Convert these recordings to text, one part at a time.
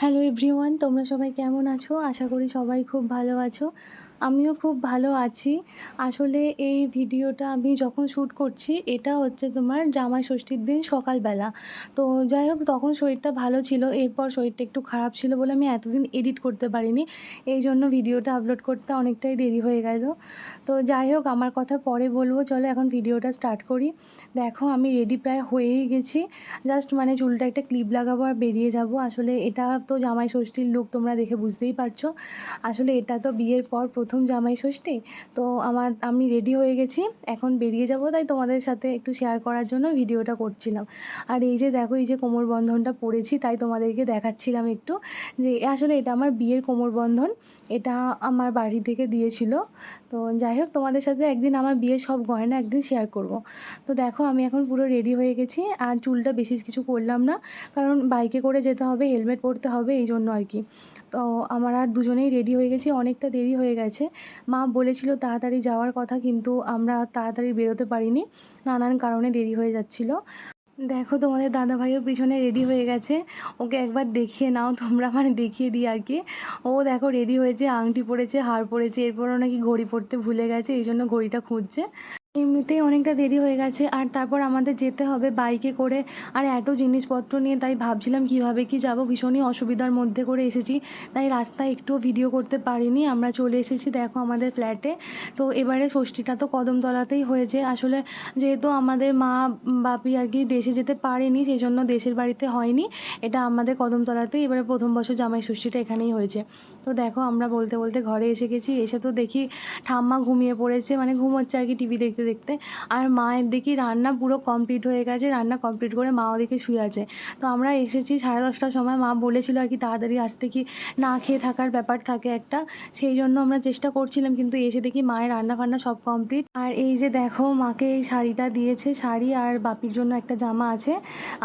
Hello everyone তোমরা সবাই কেমন আছো? আশা করি সবাই খুব ভালো আছো। আমিও খুব ভালো আছি। আসলে এই ভিডিওটা আমি যখন শ্যুট করছি, এটা হচ্ছে তোমার জামাই ষষ্ঠীর দিন সকালবেলা। তো যাই হোক, তখন শরীরটা ভালো ছিল, এরপর শরীরটা একটু খারাপ ছিল বলে আমি এতদিন এডিট করতে পারিনি। এই জন্য ভিডিওটা আপলোড করতে অনেকটাই দেরি হয়ে গেল। তো যাই হোক, আমার কথা পরে বলব। চলো এখন ভিডিওটা স্টার্ট করি। দেখো, আমি রেডি প্রায় হয়েই গেছি। জাস্ট মানে চুলটা একটা ক্লিপ লাগাবো আর বেরিয়ে যাব। আসলে এটা তো জামাই ষষ্ঠীর লুক তোমরা দেখে বুঝতেই পারছ। আসলে এটা তো বিয়ের পর প্রথম জামাই ষষ্ঠী। তো আমার, আমি রেডি হয়ে গেছি। এখন বেরিয়ে যাব, তাই তোমাদের সাথে একটু শেয়ার করার জন্য ভিডিওটা করছিলাম। আর এই যে দেখো, এই যে কোমর বন্ধনটা পরেছি তাই তোমাদেরকে দেখাচ্ছিলাম একটু যে, আসলে এটা আমার বিয়ের কোমর বন্ধন। এটা আমার বাড়ি থেকে দিয়েছিল। তো যাই হোক, তোমাদের সাথে একদিন আমার বিয়ের সব গয়না একদিন শেয়ার করব। তো দেখো, আমি এখন পুরো রেডি হয়ে গেছি। আর চুলটা বেশি কিছু করলাম না, কারণ বাইকে করে যেতে হবে হেলমেট পরতে হবে, এই জন্য আর কি। তো আমার আর দুজনেই রেডি হয়ে গেছি। অনেকটা দেরি হয়ে গেছে। মা বলেছিল তাড়াতাড়ি যাওয়ার কথা কিন্তু আমরা তাড়াতাড়ি বেরোতে পারিনি। নানান কারণে দেরি হয়ে যাচ্ছিল। দেখো তোমাদের দাদাভাইও পিছনে রেডি হয়ে গেছে। ওকে একবার দেখিয়ে নাও, তোমরা মানে দেখিয়ে দিই আর কি। ও দেখো রেডি হয়েছে, আংটি পড়েছে হাড় পড়েছে এরপরও নাকি ঘড়ি পড়তে ভুলে গেছে, এই জন্য ঘড়িটা খুঁজছে। এমনিতেই অনেকটা দেরি হয়ে গেছে আর তারপর আমাদের যেতে হবে বাইকে করে। আর এত জিনিসপত্র নিয়ে তাই ভাবছিলাম কীভাবে কি যাব? ভীষণই অসুবিধার মধ্যে করে এসেছি। তাই রাস্তায় একটুও ভিডিও করতে পারিনি। আমরা চলে এসেছি দেখো আমাদের ফ্ল্যাটে তো এবারে ষষ্ঠীটা তো কদমতলাতেই হয়েছে। আসলে যেহেতু আমাদের মা, বাপি আর কি দেশে যেতে পারেনি সেই জন্য দেশের বাড়িতে হয়নি। এটা আমাদের কদমতলাতেই এবারে প্রথম বছর জামাই ষষ্ঠীটা এখানেই হয়েছে। তো দেখো আমরা বলতে বলতে ঘরে এসে গেছি। এসে তো দেখি ঠাম্মা ঘুমিয়ে পড়েছে। মানে ঘুমোচ্ছে আর কি টিভি দেখতে দেখতে দেখতে। আর মায়ের দেখি রান্না পুরো কমপ্লিট হয়ে গেছে, রান্না কমপ্লিট করে মা ওদিকে শুয়ে আছে। তো আমরা এসেছি সাড়ে দশটার সময়, মা বলেছিল আর কি তাড়াতাড়ি আসতে কি না খেয়ে থাকার ব্যাপার থাকে একটা। সেই জন্য আমরা চেষ্টা করছিলাম, কিন্তু এসে দেখি মায়ের রান্না ফান্না সব কমপ্লিট আর এই যে দেখো, মাকে এই শাড়িটা দিয়েছে শাড়ি আর বাপির জন্য একটা জামা আছে।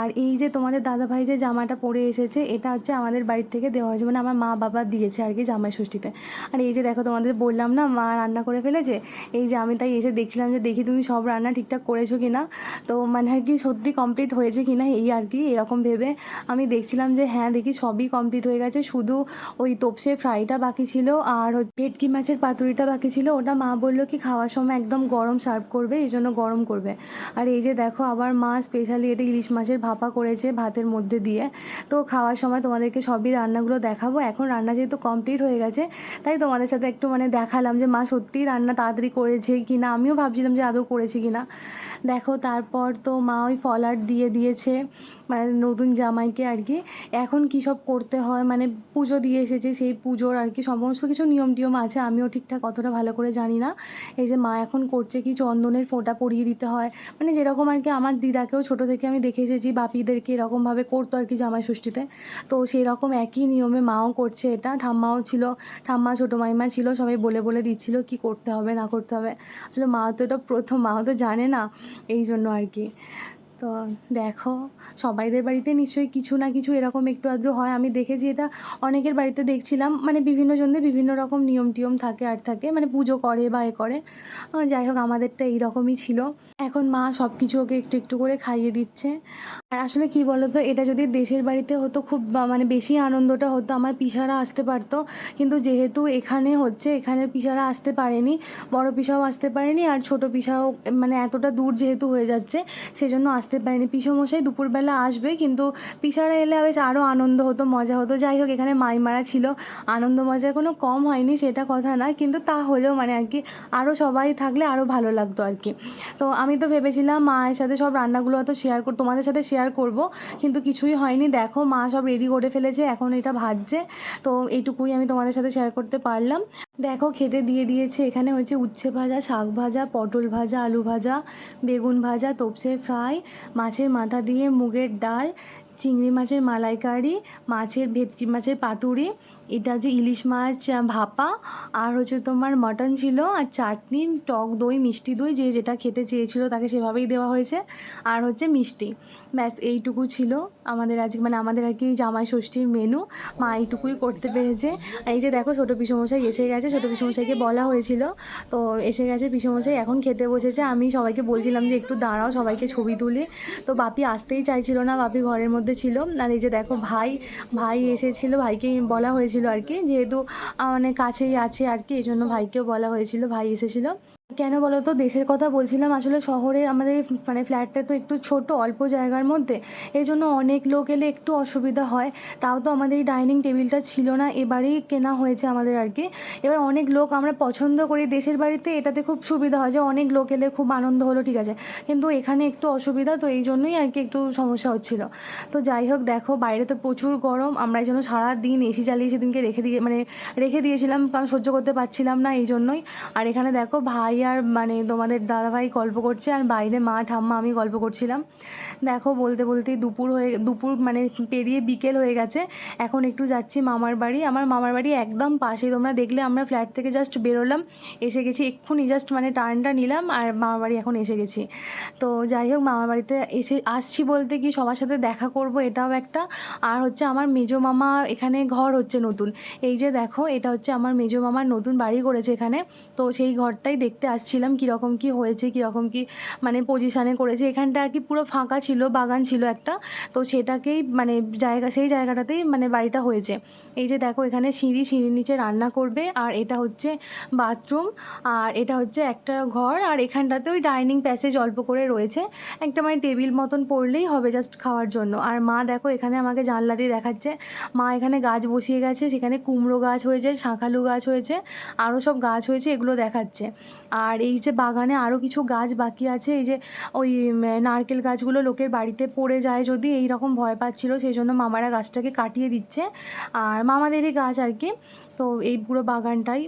আর এই যে তোমাদের দাদাভাই যে জামাটা পরে এসেছে, এটা হচ্ছে আমাদের বাড়ির থেকে দেওয়া হয়েছে মানে আমার মা বাবা দিয়েছে আর কি জামাই ষষ্ঠীতে। আর এই যে দেখো তোমাদের বললাম না, মা রান্না করে ফেলেছে? এই যে আমি তাই এসে দেখছিলাম যে দেখি তুমি সব রান্না ঠিকঠাক করেছ কি না তো মানে আর কি সত্যি কমপ্লিট হয়েছে কি না এই আর কি, এরকম ভেবে আমি দেখছিলাম যে হ্যাঁ দেখি সবই কমপ্লিট হয়ে গেছে। শুধু ওই তোপসে ফ্রাইটা বাকি ছিল আর ভেটকি মাছের পাতুরিটা বাকি ছিল। ওটা মা বলল কি খাওয়ার সময় একদম গরম সার্ভ করবে, এই জন্য গরম করবে। আর এই যে দেখো আবার মা স্পেশালি এটা ইলিশ মাছের ভাপা করেছে ভাতের মধ্যে দিয়ে। তো খাওয়ার সময় তোমাদেরকে সবই রান্নাগুলো দেখাবো। এখন রান্না যেহেতু কমপ্লিট হয়ে গেছে, তাই তোমাদের সাথে একটু মানে দেখালাম যে মা সত্যিই রান্না তাড়াতাড়ি করেছে কি না আমিও ভাবছিলাম যে আদৌ করেছি কি না দেখো, তারপর তো মা ওই ফলার দিয়ে দিয়েছে মানে নতুন জামাইকে আর কি। এখন কী সব করতে হয় মানে পুজো দিয়ে এসেছে, সেই পুজোর আর কি সমস্ত কিছু নিয়ম টিয়ম আছে। আমিও ঠিকঠাক অতটা ভালো করে জানি না। এই যে মা এখন করছে কি, চন্দনের ফোঁটা পরিয়ে দিতে হয়। মানে যেরকম আর কি আমার দিদাকেও ছোটো থেকে আমি দেখে এসেছি, বাপিদেরকে এরকমভাবে করতো আর কি জামাই ষষ্ঠীতে। তো সেই রকম একই নিয়মে মাও করছে এটা। ঠাম্মাও ছিল, ঠাম্মা, ছোটো মাইমা ছিল, সবাই বলে বলে দিচ্ছিল কি করতে হবে, না করতে হবে। আসলে মা তো এটা প্রথম মা তো জানে না এই জন্য আর কি। তো দেখো, সবাইদের বাড়িতে নিশ্চয়ই কিছু না কিছু এরকম একটু আধটু হয়। আমি দেখেছি এটা অনেকের বাড়িতে দেখছিলাম। মানে বিভিন্ন জনদের বিভিন্ন রকম নিয়ম টিয়ম থাকে, আর থাকে। মানে পুজো করে বা এ করে। যাই হোক, আমাদেরটা এইরকমই ছিল। এখন মা সব কিছু ওকে একটু একটু করে খাইয়ে দিচ্ছে। আর আসলে কি বলতো, এটা যদি দেশের বাড়িতে হতো, খুব মানে বেশি আনন্দটা হতো, আমার পিসারা আসতে পারতো। কিন্তু যেহেতু এখানে হচ্ছে, এখানে পিসারা আসতে পারেনি, বড় পিসাও আসতে পারেনি, আর ছোট পিসাও মানে এতটা দূর যেহেতু হয়ে যাচ্ছে, সেজন্য আসতে পারেনি। পিসমশাই দুপুরবেলা আসবে, কিন্তু পিসারা এলে বেশ আরও আনন্দ হতো, মজা হতো। যাই হোক, এখানে মাইমারা ছিল। আনন্দ মজা কোনো কম হয়নি, সেটা কথা না, কিন্তু তা হলেও মানে আর কি আরও সবাই থাকলে আরও ভালো লাগতো আর কি। তো আমি তো ভেবেছিলাম মায়ের সাথে সব রান্নাগুলো হয়তো শেয়ার কর, তোমাদের সাথে শেয়ার করব, কিন্তু কিছুই হয়নি। দেখো, মা সব রেডি করে ফেলেছে, এখন এটা ভাজছে। তো এইটুকুই আমি তোমাদের সাথে শেয়ার করতে পারলাম। দেখো খেতে দিয়ে দিয়েছে এখানে হচ্ছে উচ্ছে ভাজা, শাক ভাজা, পটল ভাজা, আলু ভাজা, বেগুন ভাজা তোপসে ফ্রাই, মাছের মাথা দিয়ে মুগের ডাল চিংড়ি মাছের মালাইকারি, মাছের ভেটকি মাছের পাতুরি, এটা হচ্ছে ইলিশ মাছ ভাপা, আর হচ্ছে তোমার মটন ছিল আর চাটনি, টক দই, মিষ্টি দই, যে যেটা খেতে চেয়েছিল তাকে সেভাবেই দেওয়া হয়েছে। আর হচ্ছে মিষ্টি। ব্যাস, এইটুকু ছিল আমাদের আজকে মানে আমাদের আর কি জামাই ষষ্ঠীর মেনু মা এইটুকুই করতে পেরেছে। আর এই যে দেখো ছোটো পিসমশাই এসে গেছে, ছোটো পিসমশাইকে বলা হয়েছিল। তো এসে গেছে পিসমশাই, এখন খেতে বসেছে। আমি সবাইকে বলছিলাম যে একটু দাঁড়াও, সবাইকে ছবি তুলি। তো বাপি আসতেই চাইছিল না, বাপি ঘরের মধ্যে ছিল। আর এই যে দেখো ভাই ভাই এসেছিল, ভাইকে বলা হয়েছিল আর কি। যেহেতু মানে কাছেই আছে আর কি, এই জন্য ভাইকেও বলা হয়েছিল, ভাই এসেছিল। কেন বলো তো দেশের কথা বলছিলাম। আসলে শহরে আমাদের মানে ফ্ল্যাটটা তো একটু ছোট, অল্প জায়গার মধ্যে। এই জন্য অনেক লোক এলে একটু অসুবিধা হয়। তাও তো আমাদের এই ডাইনিং টেবিলটা ছিল না। এবারেই কেনা হয়েছে আমাদের আর কি। এবার অনেক লোক আমরা পছন্দ করি। দেশের বাড়িতে এটাতে খুব সুবিধা হয় যে অনেক লোক এলে খুব আনন্দ হলো, ঠিক আছে। কিন্তু এখানে একটু অসুবিধা, তো এই জন্যই আর কি একটু সমস্যা হচ্ছিল। তো যাই হোক, দেখো, বাইরে তো প্রচুর গরম। আমরা এই জন্য সারাদিন এসি চালিয়ে সেদিনকে রেখে দিয়ে মানে রেখে দিয়েছিলাম, কারণ সহ্য করতে পারছিলাম না, এই জন্যই। আর এখানে দেখো, ভাই আর মানে তোমাদের দাদাভাই গল্প করছে আর বাইরে মা, ঠাম্মা আমি গল্প করছিলাম। দেখো বলতে বলতেই দুপুর হয়ে, দুপুর মানে পেরিয়ে বিকেল হয়ে গেছে। এখন একটু যাচ্ছি মামার বাড়ি। আমার মামার বাড়ি একদম পাশে তোমরা দেখলে আমরা ফ্ল্যাট থেকে জাস্ট বেরোলাম। এসে গেছি এক্ষুনি জাস্ট মানে টার্নটা নিলাম আর মামার বাড়ি এখন এসে গেছি। তো যাই হোক, মামার বাড়িতে এসে আসছি বলতে কি সবার সাথে দেখা করব এটাও একটা। আর হচ্ছে আমার মেজো মামা এখানে ঘর হচ্ছে নতুন। এই যে দেখো, এটা হচ্ছে আমার মেজো মামার নতুন বাড়ি করেছে এখানে। তো সেই ঘরটাই দেখতে আসছিলাম, কীরকম কী হয়েছে, কীরকম কী মানে পজিশানে করেছে। এখানটা আর কি পুরো ফাঁকা ছিল, বাগান ছিল একটা। তো সেটাকেই মানে জায়গা, সেই জায়গাটাতেই মানে বাড়িটা হয়েছে। এই যে দেখো, এখানে সিঁড়ি, সিঁড়ির নিচে রান্না করবে। আর এটা হচ্ছে বাথরুম আর এটা হচ্ছে একটা ঘর। আর এখানটাতে ওই ডাইনিং প্যাসেজ অল্প করে রয়েছে। একটা মানে টেবিল মতন পড়লেই হবে জাস্ট খাওয়ার জন্য। আর মা দেখো, এখানে আমাকে জানলা দিয়ে দেখাচ্ছে। মা এখানে গাছ বসিয়ে গেছে, সেখানে কুমড়ো গাছ হয়েছে, শাঁখালু গাছ হয়েছে আরও সব গাছ হয়েছে, এগুলো দেখাচ্ছে। আর এই যে বাগানে আরও কিছু গাছ বাকি আছে, এই যে ওই নারকেল গাছগুলো লোকের বাড়িতে পড়ে যায় যদি এই রকম ভয় পাচ্ছিল, সেই জন্য মামারা গাছটাকে কাটিয়ে দিচ্ছে। আর মামাদেরই গাছ আর কি। তো এই পুরো বাগানটাই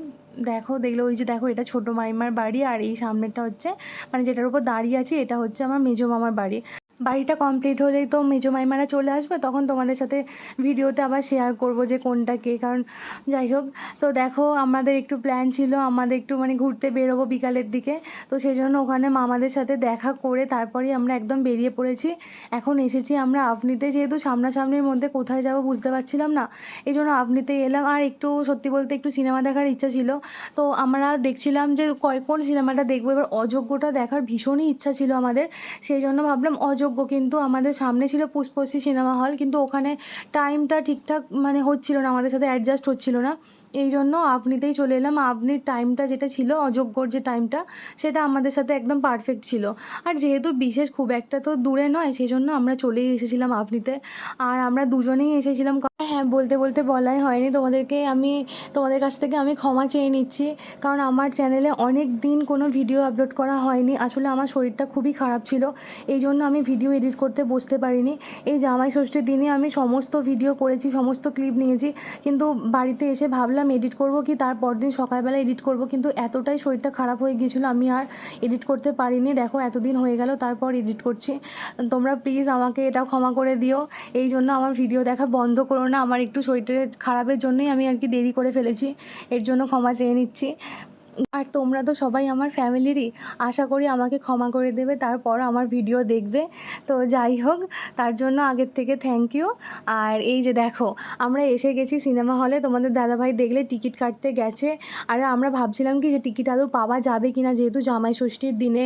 দেখো, দেখলে ওই যে দেখো, এটা ছোটো মাইমার বাড়ি আর এই সামনেটা হচ্ছে মানে যেটার উপর দাঁড়িয়ে আছি, এটা হচ্ছে আমার মেজো মামার বাড়ি। বাড়িটা কমপ্লিট হলেই তো মেজো মাইমারা চলে আসবে, তখন তোমাদের সাথে ভিডিওতে আবার শেয়ার করব যে কোনটা কে, কারণ যাই হোক, তো দেখো আমাদের একটু প্ল্যান ছিল, আমাদের একটু মানে ঘুরতে বেরোবো বিকালের দিকে, তো সেই জন্য ওখানে মামাদের সাথে দেখা করে তারপরেই আমরা একদম বেরিয়ে পড়েছি, এখন এসেছি আমরা আপনিতে যেহেতু সামনাসামনির মধ্যে কোথায় যাব বুঝতে পারছিলাম না এই জন্য আপনিতে এলাম, আর একটু সত্যি বলতে একটু সিনেমা দেখার ইচ্ছা ছিল, তো আমরা দেখছিলাম যে কয়, কোন সিনেমাটা দেখব, এবার অযোগ্যটা দেখার ভীষণই ইচ্ছা ছিল আমাদের সেই জন্য ভাবলাম অযোগ্য কিন্তু আমাদের সামনে ছিল পুষ্পশ্রী সিনেমা হল, কিন্তু ওখানে টাইমটা ঠিকঠাক মানে হচ্ছিল না, আমাদের সাথে অ্যাডজাস্ট হচ্ছিল না। এই জন্য আপনিতেই চলে এলাম। আপনির টাইমটা যেটা ছিল, অযোগ্যর যে টাইমটা সেটা আমাদের সাথে একদম পারফেক্ট ছিল। আর যেহেতু বিশেষ খুব একটা তো দূরে নয় সেই জন্য আমরা চলেই এসেছিলাম আপনিতে। আর আমরা দুজনেই এসেছিলাম হ্যাঁ বলতে বলতে বলাই হয়নি তোমাদেরকে। আমি তোমাদের কাছ থেকে আমি ক্ষমা চেয়ে নিচ্ছি। কারণ আমার চ্যানেলে অনেক দিন কোনো ভিডিও আপলোড করা হয়নি। আসলে আমার শরীরটা খুবই খারাপ ছিল। এই জন্য আমি ভিডিও এডিট করতে বসতে পারিনি। এই জামাই ষষ্ঠীর দিনে আমি সমস্ত ভিডিও করেছি, সমস্ত ক্লিপ নিয়েছি। কিন্তু বাড়িতে এসে ভাবলাম এডিট করব কি, তার পরদিন সকালবেলা এডিট করব, কিন্তু এতটাই শরীরটা খারাপ হয়ে গিয়েছিল, আমি আর এডিট করতে পারিনি। দেখো, এতদিন হয়ে গেল, তারপর এডিট করছি। তোমরা প্লিজ আমাকে এটা ক্ষমা করে দিও। এই জন্য আমার ভিডিও দেখা বন্ধ করো না। আমার একটু শরীরটা খারাপের জন্যই আমি আর কি দেরি করে ফেলেছি। এর জন্য ক্ষমা চেয়ে নিচ্ছি। আর তোমরা তো সবাই আমার ফ্যামিলিরই। আশা করি আমাকে ক্ষমা করে দেবে, তারপর আমার ভিডিও দেখবে। তো যাই হোক, তার জন্য আগের থেকে থ্যাংক ইউ আর এই যে দেখো, আমরা এসে গেছি সিনেমা হলে তোমাদের দাদাভাই দেখলে টিকিট কাটতে গেছে। আর আমরা ভাবছিলাম কি যে টিকিট আদৌ পাওয়া যাবে কি না যেহেতু জামাই ষষ্ঠীর দিনে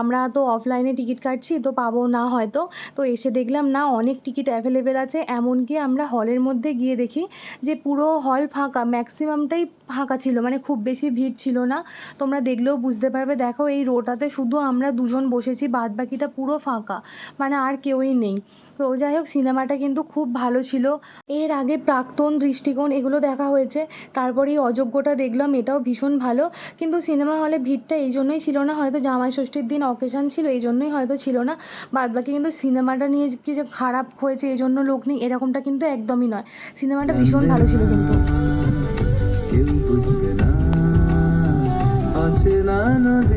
আমরা তো অফলাইনে টিকিট কাটছি, তো পাবো না হয়তো। তো এসে দেখলাম, না, অনেক টিকিট অ্যাভেলেবেল আছে। এমনকি আমরা হলের মধ্যে গিয়ে দেখি যে পুরো হল ফাঁকা ম্যাক্সিমামটাই ফাঁকা ছিল মানে খুব বেশি ভিড় ছিল না। তোমরা দেখলেও বুঝতে পারবে দেখো এই রোটাতে শুধু আমরা দুজন বসেছি বাদ বাকিটা পুরো ফাঁকা মানে আর কেউই নেই। তো যাই হোক সিনেমাটা কিন্তু খুব ভালো ছিল। এর আগে প্রাক্তন দৃষ্টিকোণ এগুলো দেখা হয়েছে তারপরে এই অযোগ্যটা দেখলাম এটাও ভীষণ ভালো। কিন্তু সিনেমা হলে ভিড়টা এই জন্যই ছিল না হয়তো জামাই ষষ্ঠীর দিন অকেশান ছিল এই জন্যই হয়তো ছিল না। বাদ বাকি কিন্তু সিনেমাটা নিয়ে কি যে খারাপ হয়েছে এই জন্য লোক নেই এরকমটা কিন্তু একদমই নয়। সিনেমাটা ভীষণ ভালো ছিল কিন্তু। অচেনা নদী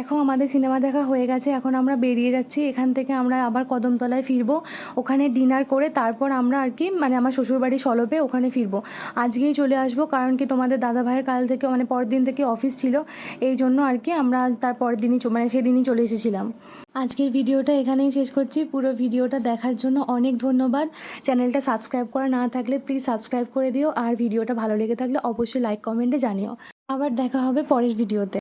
দেখো আমাদের সিনেমা দেখা হয়ে গেছে, এখন আমরা বেরিয়ে যাচ্ছি, এখান থেকে আমরা আবার কদমতলায় ফিরবো। ওখানে ডিনার করে তারপর আমরা আর কি মানে আমার শ্বশুরবাড়ি সলপে ওখানে ফিরবো। আজকেই চলে আসব, কারণ কি তোমাদের দাদা ভাইয়ের কাল থেকে মানে পরের দিন থেকে অফিস ছিল, এই জন্য আর কি আমরা তার পরের দিনই মানে সেদিনই চলে এসেছিলাম। আজকের ভিডিওটা এখানেই শেষ করছি। পুরো ভিডিওটা দেখার জন্য অনেক ধন্যবাদ। চ্যানেলটা সাবস্ক্রাইব করা না থাকলে প্লিজ সাবস্ক্রাইব করে দিও, আর ভিডিওটা ভালো লেগে থাকলে অবশ্যই লাইক কমেন্টে জানিও। আবার দেখা হবে পরের ভিডিওতে।